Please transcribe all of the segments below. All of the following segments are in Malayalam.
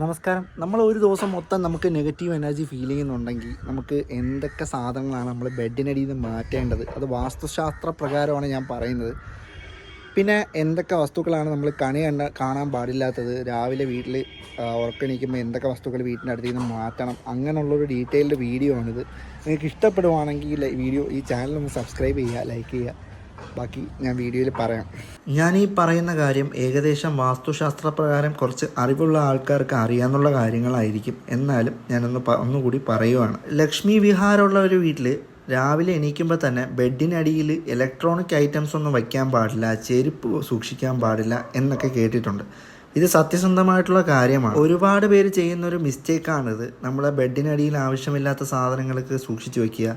നമസ്കാരം. നമ്മൾ ഒരു ദിവസം മൊത്തം നമുക്ക് നെഗറ്റീവ് എനർജി ഫീൽ ചെയ്യുന്നുണ്ടെങ്കിൽ നമുക്ക് എന്തൊക്കെ സാധനങ്ങളാണ് നമ്മൾ ബെഡിനടിയിൽ നിന്ന് മാറ്റേണ്ടത്? അത് വാസ്തുശാസ്ത്ര പ്രകാരമാണ് ഞാൻ പറയുന്നത്. പിന്നെ എന്തൊക്കെ വസ്തുക്കളാണ് നമ്മൾ കണി കണ്ട കാണാൻ പാടില്ലാത്തത്? രാവിലെ വീട്ടിൽ ഉറക്കണിക്കുമ്പോൾ എന്തൊക്കെ വസ്തുക്കൾ വീട്ടിന്റെ അടുത്ത് നിന്ന് മാറ്റണം? അങ്ങനെയുള്ളൊരു ഡീറ്റെയിൽഡ് വീഡിയോ ആണിത്. നിങ്ങൾക്ക് ഇഷ്ടപ്പെടുവാണെങ്കിൽ വീഡിയോ ഈ ചാനൽ ഒന്ന് സബ്സ്ക്രൈബ് ചെയ്യുക ലൈക്ക് ചെയ്യുക. ബാക്കി ഞാൻ വീഡിയോയിൽ പറയാം. ഞാൻ ഈ പറയുന്ന കാര്യം ഏകദേശം വാസ്തുശാസ്ത്ര പ്രകാരം കുറച്ച് അറിവുള്ള ആൾക്കാർക്ക് അറിയാവുന്ന കാര്യങ്ങളായിരിക്കും. എന്നാലും ഞാനൊന്ന് ഒന്നുകൂടി പറയുവാണ്. ലക്ഷ്മി വിഹാരമുള്ള ഒരു വീട്ടിൽ രാവിലെ എണീക്കുമ്പോൾ തന്നെ ബെഡിനടിയിൽ ഇലക്ട്രോണിക് ഐറ്റംസ് ഒന്നും വയ്ക്കാൻ പാടില്ല ചെരുപ്പ് സൂക്ഷിക്കാൻ പാടില്ല എന്നൊക്കെ കേട്ടിട്ടുണ്ട്. ഇത് സത്യസന്ധമായിട്ടുള്ള കാര്യമാണ്. ഒരുപാട് പേര് ചെയ്യുന്ന ഒരു മിസ്റ്റേക്കാണിത് നമ്മളെ ബെഡിനടിയിൽ ആവശ്യമില്ലാത്ത സാധനങ്ങൾക്ക് സൂക്ഷിച്ചു വയ്ക്കുക.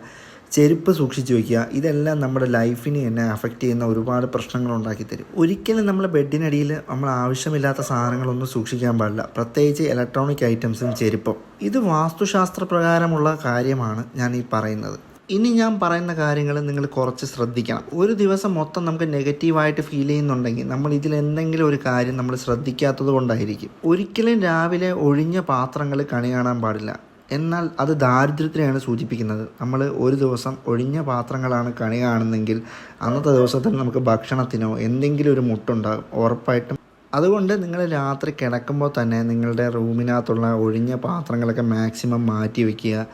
ചെരുപ്പ് സൂക്ഷിച്ച് വയ്ക്കുക ഇതെല്ലാം നമ്മുടെ ലൈഫിനെ തന്നെ അഫക്റ്റ് ചെയ്യുന്ന ഒരുപാട് പ്രശ്നങ്ങൾ ഉണ്ടാക്കി തരും. ഒരിക്കലും നമ്മൾ ബെഡിനടിയിൽ നമ്മൾ ആവശ്യമില്ലാത്ത സാധനങ്ങളൊന്നും സൂക്ഷിക്കാൻ പാടില്ല. പ്രത്യേകിച്ച് ഇലക്ട്രോണിക് ഐറ്റംസും ചെരുപ്പും. ഇത് വാസ്തുശാസ്ത്ര പ്രകാരമുള്ള കാര്യമാണ് ഞാൻ ഈ പറയുന്നത്. ഇനി ഞാൻ പറയുന്ന കാര്യങ്ങൾ നിങ്ങൾ കുറച്ച് ശ്രദ്ധിക്കണം. ഒരു ദിവസം മൊത്തം നമുക്ക് നെഗറ്റീവായിട്ട് ഫീൽ ചെയ്യുന്നുണ്ടെങ്കിൽ നമ്മൾ ഇതിൽ എന്തെങ്കിലും ഒരു കാര്യം നമ്മൾ ശ്രദ്ധിക്കാത്തത് കൊണ്ടായിരിക്കും. ഒരിക്കലും രാവിലെ ഒഴിഞ്ഞ പാത്രങ്ങൾ കണി കാണാൻ പാടില്ല. എന്നാൽ അത് ദാരിദ്ര്യത്തിനെയാണ് സൂചിപ്പിക്കുന്നത്. നമ്മൾ ഒരു ദിവസം ഒഴിഞ്ഞ പാത്രങ്ങളാണ് കണി കാണുന്നെങ്കിൽ അന്നത്തെ ദിവസത്തിൽ നമുക്ക് ഭക്ഷണത്തിനോ എന്തെങ്കിലും ഒരു മുട്ടുണ്ടാകും ഉറപ്പായിട്ടും. അതുകൊണ്ട് നിങ്ങൾ രാത്രി കിടക്കുമ്പോൾ തന്നെ നിങ്ങളുടെ റൂമിനകത്തുള്ള ഒഴിഞ്ഞ പാത്രങ്ങളൊക്കെ മാക്സിമം മാറ്റി വയ്ക്കുക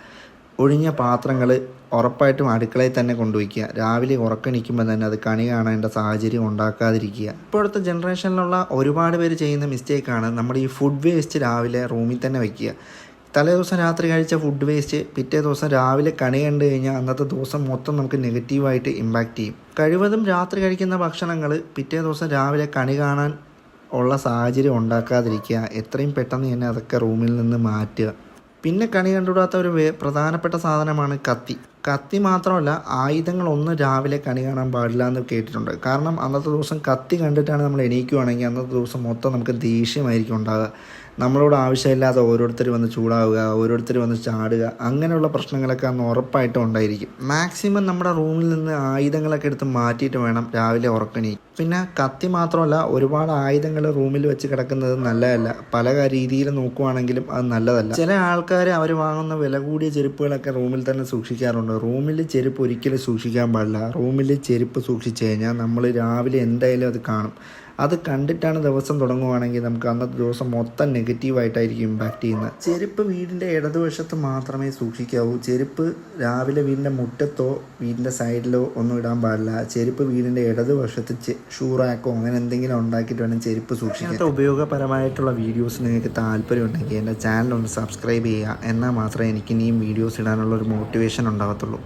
ഒഴിഞ്ഞ പാത്രങ്ങൾ ഉറപ്പായിട്ടും അടുക്കളയിൽ തന്നെ കൊണ്ടുവയ്ക്കുക. രാവിലെ ഉറക്കണിക്കുമ്പോൾ തന്നെ അത് കണി കാണേണ്ട സാഹചര്യം ഉണ്ടാക്കാതിരിക്കുക. ഇപ്പോഴത്തെ ജനറേഷനിലുള്ള ഒരുപാട് പേര് ചെയ്യുന്ന മിസ്റ്റേക്കാണ് നമ്മൾ ഈ ഫുഡ് വേസ്റ്റ് രാവിലെ റൂമിൽ തന്നെ വയ്ക്കുക തലേ ദിവസം രാത്രി കഴിച്ച ഫുഡ് വേസ്റ്റ് പിറ്റേ ദിവസം രാവിലെ കണി കണ്ടു കഴിഞ്ഞാൽ അന്നത്തെ ദിവസം മൊത്തം നമുക്ക് നെഗറ്റീവായിട്ട് ഇമ്പാക്റ്റ് ചെയ്യും. കഴിവതും രാത്രി കഴിക്കുന്ന ഭക്ഷണങ്ങൾ പിറ്റേ ദിവസം രാവിലെ കണി കാണാൻ ഉള്ള സാഹചര്യം ഉണ്ടാക്കാതിരിക്കുക എത്രയും പെട്ടെന്ന് തന്നെ അതൊക്കെ റൂമിൽ നിന്ന് മാറ്റുക. പിന്നെ കണി കണ്ടുവിടാത്ത ഒരു പ്രധാനപ്പെട്ട സാധനമാണ് കത്തി. കത്തി മാത്രമല്ല ആയുധങ്ങളൊന്നും രാവിലെ കണി കാണാൻ പാടില്ല എന്ന് കേട്ടിട്ടുണ്ട്. കാരണം അന്നത്തെ ദിവസം കത്തി കണ്ടിട്ടാണ് നമ്മൾ എണീക്കുവാണെങ്കിൽ അന്നത്തെ ദിവസം മൊത്തം നമുക്ക് ദേഷ്യമായിരിക്കും ഉണ്ടാകുക നമ്മളോട് ആവശ്യമില്ലാതെ ഓരോരുത്തർ വന്ന് ചൂടാവുക ഓരോരുത്തർ വന്ന് ചാടുക അങ്ങനെയുള്ള പ്രശ്നങ്ങളൊക്കെ അന്ന് ഉറപ്പായിട്ടും ഉണ്ടായിരിക്കും. മാക്സിമം നമ്മുടെ റൂമിൽ നിന്ന് ആയുധങ്ങളൊക്കെ എടുത്ത് മാറ്റിയിട്ട് വേണം രാവിലെ ഉറക്കണി. പിന്നെ കത്തി മാത്രമല്ല ഒരുപാട് ആയുധങ്ങൾ റൂമിൽ വെച്ച് കിടക്കുന്നത് നല്ലതല്ല. പല രീതിയിൽ നോക്കുവാണെങ്കിലും അത് നല്ലതല്ല. ചില ആൾക്കാർ അവർ വാങ്ങുന്ന വില കൂടിയ ചെരുപ്പുകളൊക്കെ റൂമിൽ തന്നെ സൂക്ഷിക്കാറുണ്ട്. റൂമിൽ ചെരുപ്പ് ഒരിക്കലും സൂക്ഷിക്കാൻ പാടില്ല. റൂമിൽ ചെരുപ്പ് സൂക്ഷിച്ചു കഴിഞ്ഞാൽ നമ്മൾ രാവിലെ എന്തായാലും അത് കാണും. അത് കണ്ടിട്ടാണ് ദിവസം തുടങ്ങുവാണെങ്കിൽ നമുക്ക് അന്നത്തെ ദിവസം മൊത്തം നെഗറ്റീവായിട്ടായിരിക്കും ഇമ്പാക്റ്റ് ചെയ്യുന്നത്. ചെരുപ്പ് വീടിന്റെ ഇടതുവശത്ത് മാത്രമേ സൂക്ഷിക്കാവൂ. ചെരുപ്പ് രാവിലെ വീടിന്റെ മുറ്റത്തോ വീടിന്റെ സൈഡിലോ ഒന്നും ഇടാൻ പാടില്ല. ചെരുപ്പ് വീടിന്റെ ഇടതുവശത്ത് ഷൂ റാക്കോ അങ്ങനെ എന്തെങ്കിലും ഉണ്ടാക്കിയിട്ട് വേണം ചെരുപ്പ് സൂക്ഷിക്കാൻ. ഉപയോഗപരമായിട്ടുള്ള വീഡിയോസ് നിങ്ങൾക്ക് താല്പര്യമുണ്ടെങ്കിൽ എന്റെ ചാനൽ ഒന്ന് സബ്സ്ക്രൈബ് ചെയ്യുക. എന്നാൽ മാത്രമേ എനിക്ക് ഇനിയും വീഡിയോസ് ഇടാനുള്ള ഒരു മോട്ടിവേഷൻ ഉണ്ടാകത്തുള്ളൂ.